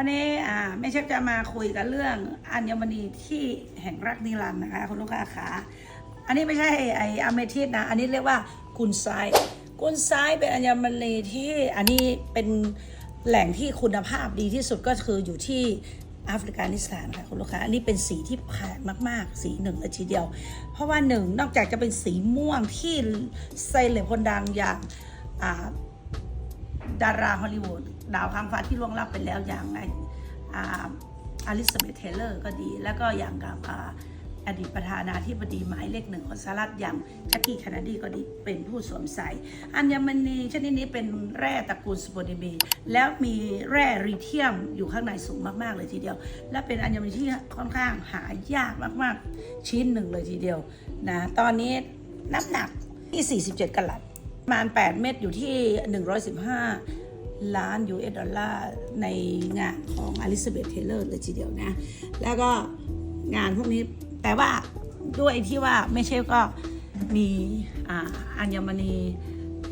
วันนี้อ่าแม่เชฟจะมาคุยกันเรื่องอัญมณีที่แห่งรักนิรันดร์นะคะคุณลูกค้าขาอันนี้ไม่ใช่ไออเมทิสนะ อันนี้เรียกว่ากุนไซกุนไซเป็นอัญมณีที่อันนี้เป็นแหล่งที่คุณภาพดีที่สุดก็คืออยู่ที่แอฟริกานิสถานค่ะคุณลูกค้า อันนี้เป็นสีที่แพงมาก ๆ สีหนึ่งเลยทีเดียว เพราะว่าหนึ่งนอกจากจะเป็นสีม่วงที่เซเลบคนดังอย่างอ่า ดาราฮอลลีวูดดาวค้างฟ้าที่ล่วงลับไปแล้วอย่างไออลิซาเบธเทเลอร์ก็ดี แล้วก็อย่างกับอดีตประธานาธิบดีหมายเลขหนึ่งของสหรัฐอย่างแจ็คกี้แคนาดีก็ดีเป็นผู้สวมใส่ อัญมณีชนิดนี้เป็นแร่ตระกูลสโปนิมีแล้วมีแร่รีเทียมอยู่ข้างในสูงมาก ๆ เลยทีเดียว และเป็นอัญมณีที่ค่อนข้างหายากมาก ๆ ชิ้นหนึ่งเลยทีเดียวนะตอนนี้น้ำหนักที่ 47กะลัด ประมาณ 8 เม็ดอยู่ที่ 115 ล้าน US ดอลลาร์ในงานของอลิซาเบธเทเลอร์เลยทีเดียวนะ แล้วก็งานพวกนี้แต่ว่าด้วยที่ว่าไม่ใช่ก็มีอัญมณี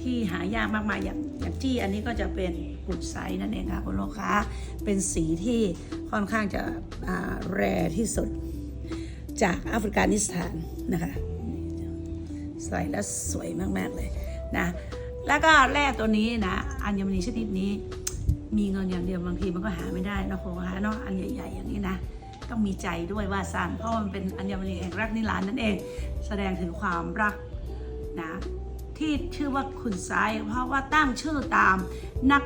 ที่หายากมากมายอย่างอย่างจี้อันนี้ก็จะเป็นกุดไซนั่นเองค่ะคุณลูกค้าเป็นสีที่ค่อนข้างจะแรที่สุดจากแอฟริกานิสถานนะคะใส่แล้วสวยมาก ๆ เลย นะแล้วก็แร่ตัวนี้นะอัญมณีชนิดนี้ มีเงินอย่างเดียวบางทีมันก็หาไม่ได้นะคุณคะเนาะอันใหญ่ๆอย่างนี้นะต้องมีใจด้วยว่าสร้างเพราะมันเป็นอัญมณีแห่งรักนิรันดร์นั่นเอง แสดงถึงความรักนะที่ชื่อว่าคุณไซเพราะว่าตั้งชื่อตามนัก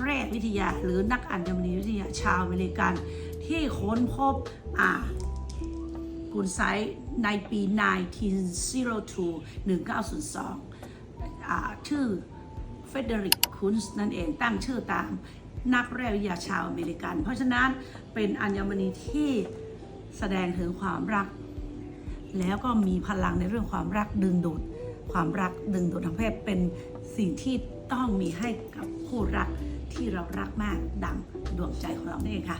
แร่วิทยา หรือนักอัญมณีวิทยาชาวอเมริกัน ที่ค้นพบอ่ากุนไซต์ในปี 1902 1902อ่า ชื่อเฟเดริกคุนส์นั่นเองตั้งชื่อตามนักแร่วิทยาชาวอเมริกัน เพราะฉะนั้นเป็นอัญมณีที่แสดงถึงความรัก แล้วก็มีพลังในเรื่องความรักดึงดูด ความรักดึงดูดทางเพศเป็นสิ่งที่ต้องมีให้กับคู่รักที่เรารักมากดังดวงใจของเรานี่เองค่ะ